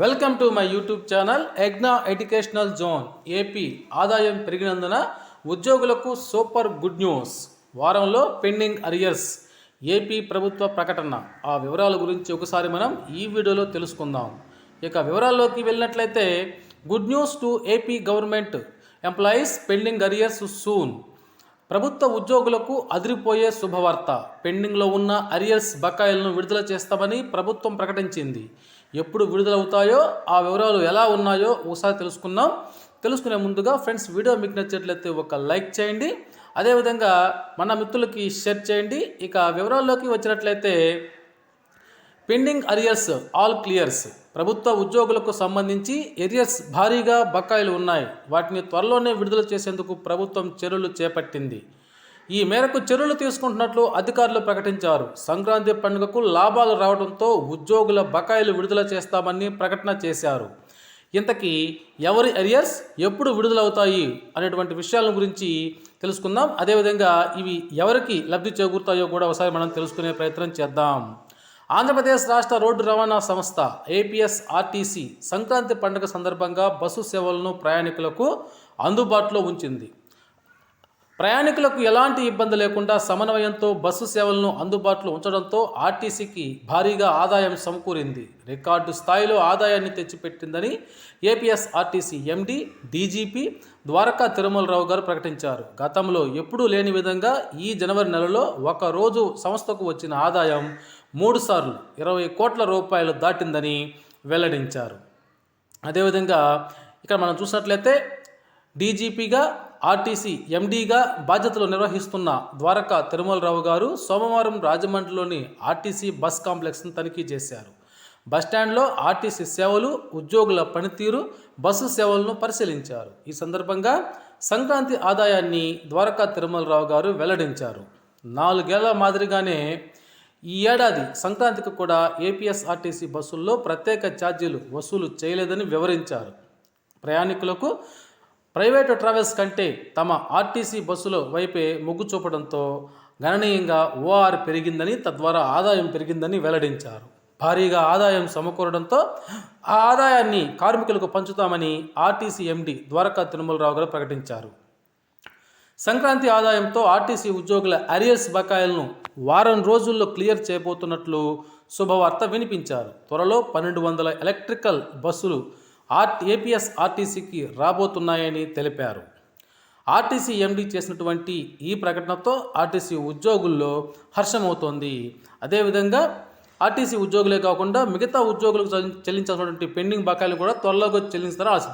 Welcome to my YouTube channel ఎగ్నా educational zone AP ఆదాయం పెరిగినందున ఉద్యోగులకు సూపర్ గుడ్ న్యూస్. వారంలో పెండింగ్ అరియర్స్ ఏపీ ప్రభుత్వ ప్రకటన. ఆ వివరాల గురించి ఒకసారి మనం ఈ వీడియోలో తెలుసుకుందాం. ఇక వివరాల్లోకి వెళ్ళినట్లయితే good news to AP government. Employees pending arrears soon. ప్రభుత్వ ఉద్యోగులకు అదిరిపోయే శుభవార్త. పెండింగ్లో ఉన్న అరియర్స్ బకాయిలను విడుదల చేస్తామని ప్రభుత్వం ప్రకటించింది. ఎప్పుడు విడుదలవుతాయో ఆ వివరాలు ఎలా ఉన్నాయో ఒకసారి తెలుసుకుందాం. తెలుసుకునే ముందుగా ఫ్రెండ్స్ వీడియో మీకు నచ్చినట్లయితే ఒక లైక్ చేయండి. అదేవిధంగా మన మిత్రులకి షేర్ చేయండి. ఇక వివరాల్లోకి వచ్చినట్లయితే పెండింగ్ అరియర్స్ ఆల్ క్లియర్స్. ప్రభుత్వ ఉద్యోగులకు సంబంధించి ఎరియర్స్ భారీగా బకాయిలు ఉన్నాయి. వాటిని త్వరలోనే విడుదల చేసేందుకు ప్రభుత్వం చర్యలు చేపట్టింది. ఈ మేరకు చర్యలు తీసుకుంటున్నట్లు అధికారులు ప్రకటించారు. సంక్రాంతి పండుగకు లాభాలు రావడంతో ఉద్యోగుల బకాయిలు విడుదల చేస్తామని ప్రకటన చేశారు. ఇంతకీ ఎవరి అరియర్స్ ఎప్పుడు విడుదలవుతాయి అనేటువంటి విషయాల గురించి తెలుసుకుందాం. అదేవిధంగా ఇవి ఎవరికి లబ్ధి చేకూరుతాయో కూడా ఒకసారి మనం తెలుసుకునే ప్రయత్నం చేద్దాం. ఆంధ్రప్రదేశ్ రాష్ట్ర రోడ్డు రవాణా సంస్థ ఏపీఎస్ఆర్టీసీ సంక్రాంతి పండుగ సందర్భంగా బస్సు సేవలను ప్రయాణికులకు అందుబాటులో ఉంచింది. ప్రయాణికులకు ఎలాంటి ఇబ్బంది లేకుండా సమన్వయంతో బస్సు సేవలను అందుబాటులో ఉంచడంతో ఆర్టీసీకి భారీగా ఆదాయం సమకూరింది. రికార్డు స్థాయిలో ఆదాయాన్ని తెచ్చిపెట్టిందని APSRTC MD DGP Dwaraka Tirumalarao garu ప్రకటించారు. గతంలో ఎప్పుడూ లేని విధంగా ఈ జనవరి నెలలో ఒక రోజు సంస్థకు వచ్చిన ఆదాయం మూడు సార్లు ఇరవై కోట్ల రూపాయలు దాటిందని వెల్లడించారు. అదేవిధంగా ఇక్కడ మనం చూసినట్లయితే డీజీపీగా ఆర్టీసీ ఎండీగా బాధ్యతలు నిర్వహిస్తున్న ద్వారకా తిరుమలరావు గారు సోమవారం రాజమండ్రిలోని ఆర్టీసీ బస్ కాంప్లెక్స్ను తనిఖీ చేశారు. బస్టాండ్లో ఆర్టీసీ సేవలు ఉద్యోగుల పనితీరు బస్సు సేవలను పరిశీలించారు. ఈ సందర్భంగా సంక్రాంతి ఆదాయాన్ని ద్వారకా తిరుమలరావు గారు వెల్లడించారు. నాలుగేళ్ళ మాదిరిగానే ఈ ఏడాది సంక్రాంతికి కూడా ఏపీఎస్ఆర్టీసీ బస్సుల్లో ప్రత్యేక ఛార్జీలు వసూలు చేయలేదని వివరించారు. ప్రయాణికులకు ప్రైవేటు ట్రావెల్స్ కంటే తమ ఆర్టీసీ బస్సుల వైపే మొగ్గు చూపడంతో గణనీయంగా ఓఆర్ పెరిగిందని తద్వారా ఆదాయం పెరిగిందని వెల్లడించారు. భారీగా ఆదాయం సమకూరడంతో ఆ ఆదాయాన్ని కార్మికులకు పంచుతామని ఆర్టీసీ ఎండి ద్వారకా తిరుమలరావు గారు ప్రకటించారు. సంక్రాంతి ఆదాయంతో ఆర్టీసీ ఉద్యోగుల అరియర్స్ బకాయిలను వారం రోజుల్లో క్లియర్ చేయబోతున్నట్లు శుభవార్త వినిపించారు. త్వరలో పన్నెండు వందల ఎలక్ట్రికల్ బస్సులు ఆర్ ఏపీఎస్ ఆర్టీసీకి రాబోతున్నాయని తెలిపారు. ఆర్టీసీ ఎండీ చేసినటువంటి ఈ ప్రకటనతో ఆర్టీసీ ఉద్యోగుల్లో హర్షమవుతోంది. అదేవిధంగా ఆర్టీసీ ఉద్యోగులే కాకుండా మిగతా ఉద్యోగులకు చెల్లించాల్సినటువంటి పెండింగ్ బకాయిలు కూడా త్వరలోకి చెల్లిస్తారని ఆశ